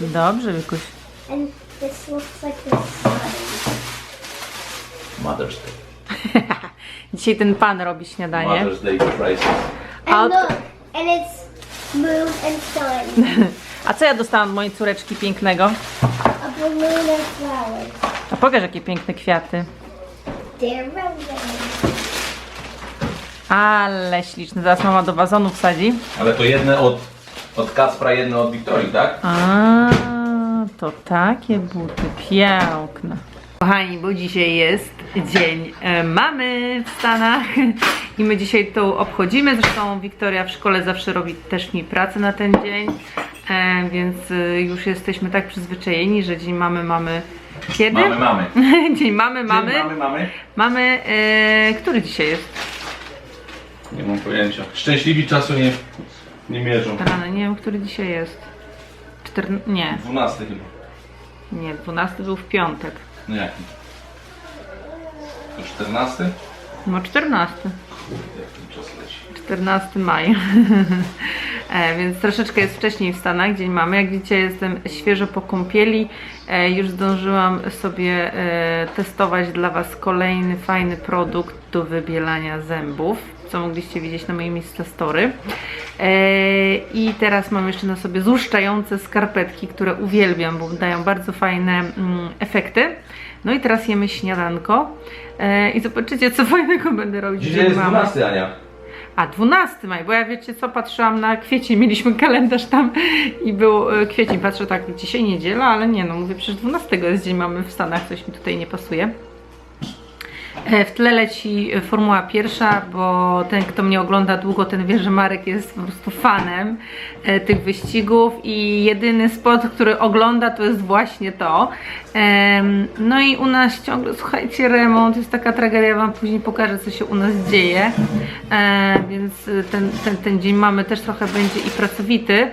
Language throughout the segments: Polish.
Dobrze, Wikuś. And this looks like the sun. Mother's Day. Dzisiaj ten pan robi śniadanie. Mother's Day surprises. A And od- look, and it's moon and sun. A co ja dostałam od mojej córeczki pięknego? a balloon and flowers. A pokaż jakie piękne kwiaty. They're roses. Ale śliczne. Zaraz mama do wazonu wsadzi. Ale to jedne od, od Kacpra, jedne od Wiktorii, tak? A, to takie buty piękne. Kochani, bo dzisiaj jest dzień e, mamy w Stanach i my dzisiaj to obchodzimy. Zresztą Wiktoria w szkole zawsze robi też mi pracę na ten dzień, e, więc e, już jesteśmy tak przyzwyczajeni, że dzień mamy mamy kiedy? Mamy, mamy. dzień mamy mamy. Mamy, mamy. Mamy, e, który dzisiaj jest? Nie mam pojęcia. Szczęśliwi czasu nie, nie mierzą. Rany, nie wiem, który dzisiaj jest. Cztern... Nie, 12 chyba. nie, 12 był w piątek. No jaki? To 14? No 14. Kurde, jak ten czas leci. 14 maj. e, więc troszeczkę jest wcześniej w Stanach, dzień mamy. Jak widzicie, jestem świeżo po kąpieli. E, już zdążyłam sobie e, testować dla Was kolejny fajny produkt do wybielania zębów, co mogliście widzieć na moim Instastory. E, I teraz mam jeszcze na sobie złuszczające skarpetki, które uwielbiam, bo dają bardzo fajne mm, efekty. No i teraz jemy śniadanko. E, I zobaczycie, co fajnego będę robić. Dzisiaj jest mamy. 12, Ania. A 12 maj, bo ja wiecie co, patrzyłam na kwiecień, mieliśmy kalendarz tam i był e, kwiecień, patrzę tak, dzisiaj niedziela, ale nie no, mówię przecież 12 jest dzień mamy w Stanach, coś mi tutaj nie pasuje. E, W tle leci Formuła Pierwsza, bo ten, kto mnie ogląda długo, ten wie, że Marek jest po prostu fanem e, tych wyścigów i jedyny sport, który ogląda, to jest właśnie to. No i u nas ciągle, słuchajcie, remont, jest taka tragedia, Wam później pokażę, co się u nas dzieje. E, Więc ten, ten, ten dzień mamy też trochę będzie i pracowity.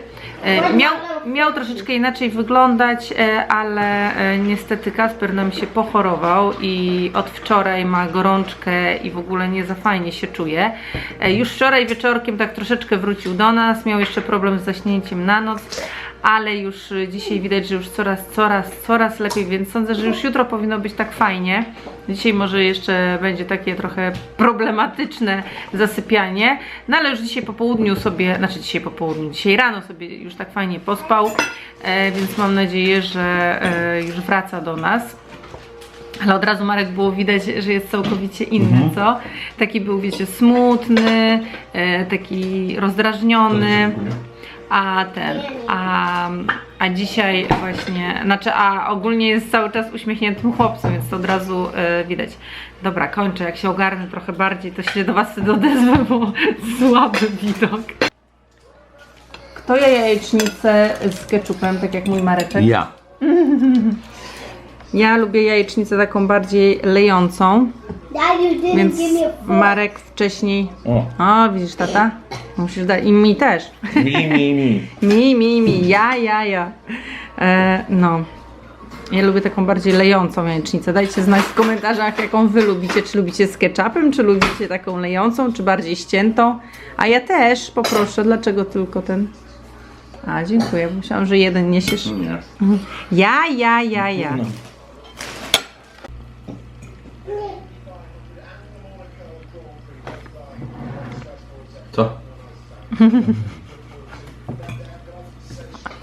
Miał, miał troszeczkę inaczej wyglądać, e, ale e, niestety Kasper nam się pochorował i od wczoraj ma gorączkę i w ogóle nie za fajnie się czuje. E, Już wczoraj wieczorkiem tak troszeczkę wrócił do nas, miał jeszcze problem z zaśnięciem na noc, ale już e, dzisiaj widać, że już coraz, coraz, coraz lepiej, więc sądzę, że już jutro powinno być tak fajnie. Dzisiaj może jeszcze będzie takie trochę problematyczne zasypianie, no ale już dzisiaj po południu sobie, znaczy dzisiaj po południu, dzisiaj rano sobie już tak fajnie pospał, e, więc mam nadzieję, że e, już wraca do nas. Ale od razu Marek było widać, że jest całkowicie inny, co? Taki był, wiecie, smutny, e, taki rozdrażniony. A ten, a, a dzisiaj właśnie, znaczy, a ogólnie jest cały czas uśmiechniętym chłopcem, więc to od razu e, widać. Dobra, kończę. Jak się ogarnę trochę bardziej, to się do Was odezwę, bo słaby widok. Kto je jajecznicę z ketchupem, tak jak mój Mareczek? Ja. Ja lubię jajecznicę taką bardziej lejącą, więc. Marek wcześniej... O. O, widzisz tata? Musisz dać. I mi też. Mi, mi, mi. Mi, mi, mi, ja, ja, ja. E, no. Ja lubię taką bardziej lejącą jajecznicę. Dajcie znać w komentarzach, jaką wy lubicie. Czy lubicie z ketchupem, czy lubicie taką lejącą, czy bardziej ściętą. A ja też poproszę. Dlaczego tylko ten? A, dziękuję. Myślałam, że jeden niesiesz. Nie. Ja, ja, ja, ja. No. Co?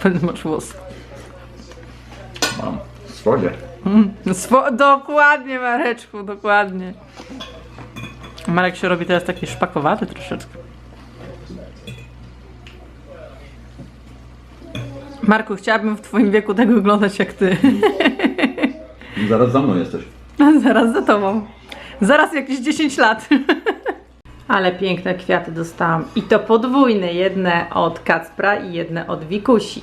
Pewnie masz włos. Mam. Swoje. Swo- dokładnie, Mareczku, dokładnie. Marek się robi teraz taki szpakowaty troszeczkę. Marku, chciałabym w twoim wieku tak wyglądać jak ty. Zaraz za mną jesteś. Zaraz za tobą. Zaraz jakieś 10 lat. Ale piękne kwiaty dostałam. I to podwójne. Jedne od Kacpra i jedne od Wikusi.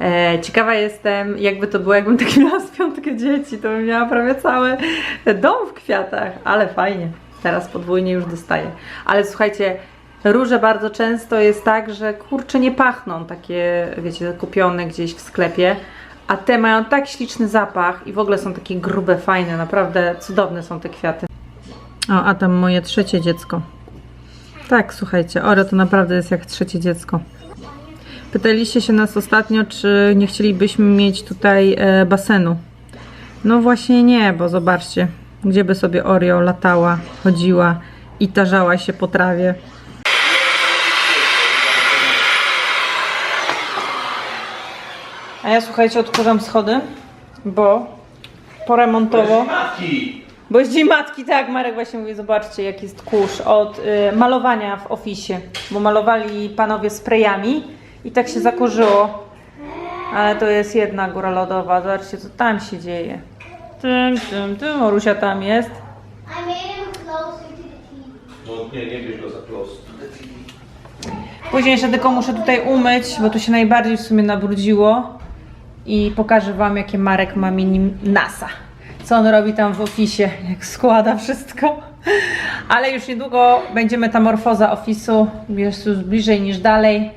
E, ciekawa jestem, jakby to było, jakbym tak miała z piątkę dzieci, to bym miała prawie cały dom w kwiatach, ale fajnie. Teraz podwójnie już dostaję. Ale słuchajcie, róże bardzo często jest tak, że kurcze nie pachną, takie, wiecie, kupione gdzieś w sklepie, a te mają tak śliczny zapach i w ogóle są takie grube, fajne, naprawdę cudowne są te kwiaty. O, a tam moje trzecie dziecko. Tak, słuchajcie, Oro to naprawdę jest jak trzecie dziecko. Pytaliście się nas ostatnio, czy nie chcielibyśmy mieć tutaj e, basenu. No właśnie nie, bo zobaczcie, gdzie by sobie Oreo latała, chodziła i tarzała się po trawie. A ja słuchajcie, odkurzam schody, bo poremontowo. Matki! Bo jest dzień matki, tak, Marek właśnie mówi, zobaczcie jak jest kurz od y, malowania w ofisie, bo malowali panowie sprayami i tak się zakurzyło. Ale to jest jedna góra lodowa, zobaczcie co tam się dzieje. Tym, tym, tym, Orusia tam jest. I made him closer to the TV. No nie, nie bierz go za. Później jeszcze tylko muszę tutaj umyć, bo tu się najbardziej w sumie nabrudziło i pokażę wam jakie Marek ma mini NASA. Co on robi tam w ofisie, jak składa wszystko. Ale już niedługo będzie metamorfoza ofisu, jest już bliżej niż dalej,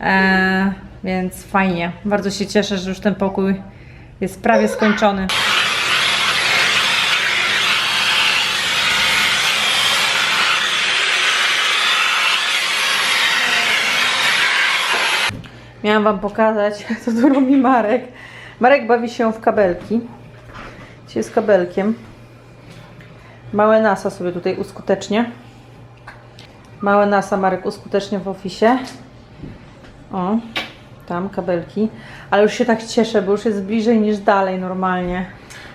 eee, więc fajnie. Bardzo się cieszę, że już ten pokój jest prawie skończony. Miałam wam pokazać, co tu robi Marek. Marek bawi się w kabelki. Dzisiaj z kabelkiem. Małe NASA sobie tutaj uskutecznie. Małe NASA Marek uskutecznie w ofisie. O, tam kabelki. Ale już się tak cieszę, bo już jest bliżej niż dalej normalnie.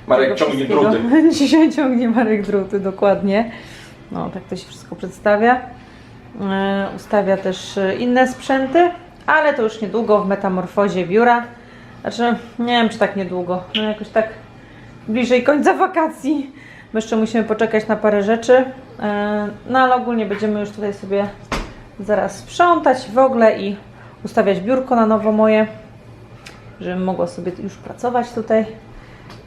Marek ciągnie druty. Dzisiaj ciągnie Marek druty, dokładnie. No, tak to się wszystko przedstawia. E, ustawia też e, inne sprzęty, ale to już niedługo w metamorfozie biura. Znaczy, nie wiem czy tak niedługo, no jakoś tak bliżej końca wakacji. My jeszcze musimy poczekać na parę rzeczy, e, no ale ogólnie będziemy już tutaj sobie zaraz sprzątać w ogóle i ustawiać biurko na nowo moje, żebym mogła sobie już pracować tutaj,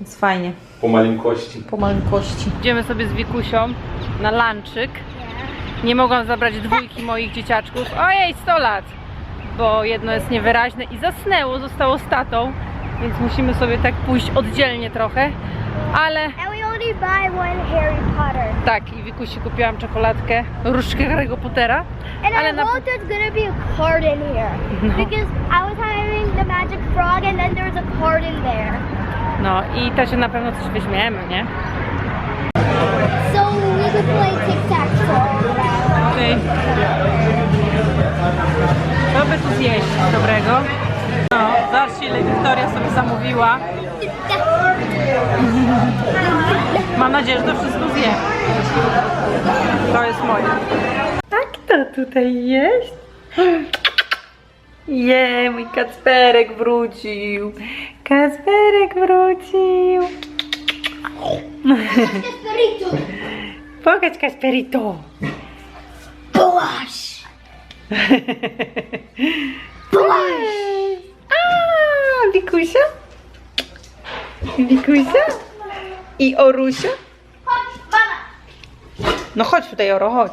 więc fajnie Po maleńkości. po maleńkości. Idziemy sobie z Wikusią na lanczyk. Nie mogłam zabrać dwójki moich dzieciaczków. Ojej, 100 lat! Bo jedno jest niewyraźne i zasnęło, zostało z tatą, więc musimy sobie tak pójść oddzielnie trochę. Ale And we only buy one Harry Potter. tak, i Wikusi kupiłam czekoladkę, różdżkę Harry'ego Pottera. And Ale I na- hope there's gonna be a card in here. Because I was having the magic frog and then there was a card in there. No i to się na pewno coś weźmiemy, nie? So we could play tic-tac-toe. Okej. Co by tu zjeść dobrego? Zobaczcie ile Wiktoria sobie zamówiła. Mam nadzieję, że to wszystko zje. To jest moje. A kto tutaj jest? Je, mój Kacperek wrócił. Kacperek wrócił. Pokaż Kasperito. Blush! A, Wikusia? Wikusia? I Orusia? No chodź tutaj, Oro, chodź.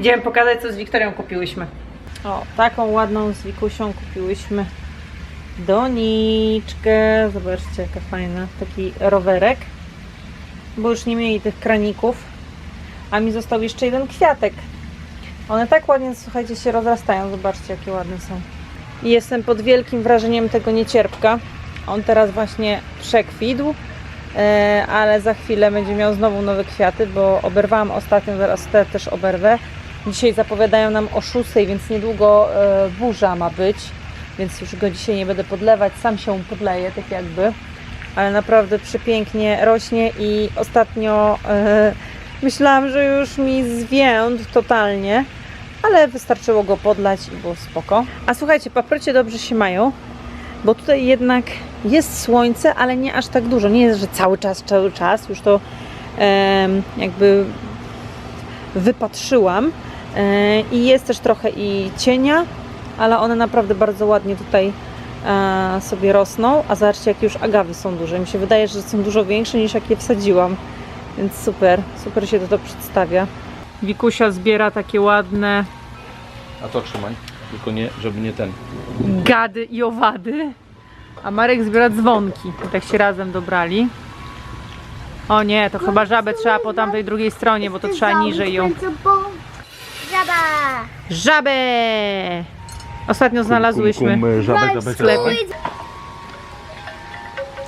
Idziemy pokazać, co z Wiktorią kupiłyśmy. O, taką ładną z Wikusią kupiłyśmy doniczkę. Zobaczcie, jaka fajna. Taki rowerek. Bo już nie mieli tych kraników. A mi został jeszcze jeden kwiatek. One tak ładnie, słuchajcie, się rozrastają. Zobaczcie, jakie ładne są. I jestem pod wielkim wrażeniem tego niecierpka. On teraz właśnie przekwitł, e, ale za chwilę będzie miał znowu nowe kwiaty, bo oberwałam ostatnio, zaraz te też oberwę. Dzisiaj zapowiadają nam o 6, więc niedługo e, burza ma być, więc już go dzisiaj nie będę podlewać, sam się podleję, tak jakby. Ale naprawdę przepięknie rośnie i ostatnio e, myślałam, że już mi zwiędł totalnie, ale wystarczyło go podlać i było spoko. A słuchajcie, paprocie dobrze się mają, bo tutaj jednak jest słońce, ale nie aż tak dużo. Nie jest, że cały czas, cały czas. Już to em, jakby wypatrzyłam. E, I jest też trochę i cienia, ale one naprawdę bardzo ładnie tutaj sobie rosną. A zobaczcie, jakie już agawy są duże. Mi się wydaje, że są dużo większe niż jakie wsadziłam. Więc super, super się to, to przedstawia. Wikusia zbiera takie ładne A to trzymaj. Tylko nie, żeby nie ten. gady i owady, a Marek zbiera dzwonki. I tak się razem dobrali. O nie, to chyba żabę trzeba po tamtej drugiej stronie, bo to trzeba niżej ją. Żaba! Żabę! Ostatnio znalazłyśmy. żabę, w sklepie.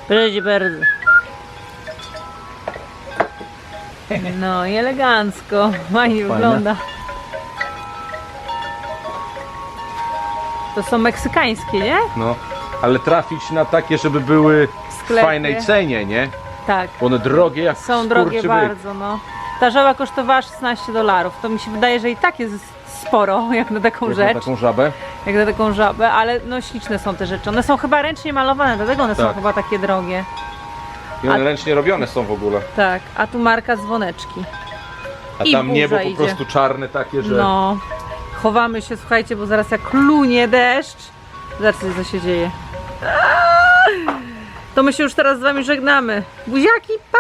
Proszę bardzo. No i elegancko. Fajnie wygląda. To są meksykańskie, nie? No, ale trafić na takie, żeby były W w fajnej cenie, nie? Tak. Bo one drogie jak Są drogie bardzo, no. Ta żaba kosztowała 16 dolarów. To mi się wydaje, że i tak jest sporo, jak na taką Jak na rzecz, taką żabę. jak na taką żabę, ale no śliczne są te rzeczy. One są chyba ręcznie malowane, dlatego one są Tak. chyba takie drogie. I one A- ręcznie robione są w ogóle. Tak, a tu marka dzwoneczki. A I tam niebo po idzie. prostu czarne takie, że... No, chowamy się, słuchajcie, bo zaraz jak klunie deszcz. Zobaczcie, co się dzieje. To my się już teraz z wami żegnamy. Buziaki, pa!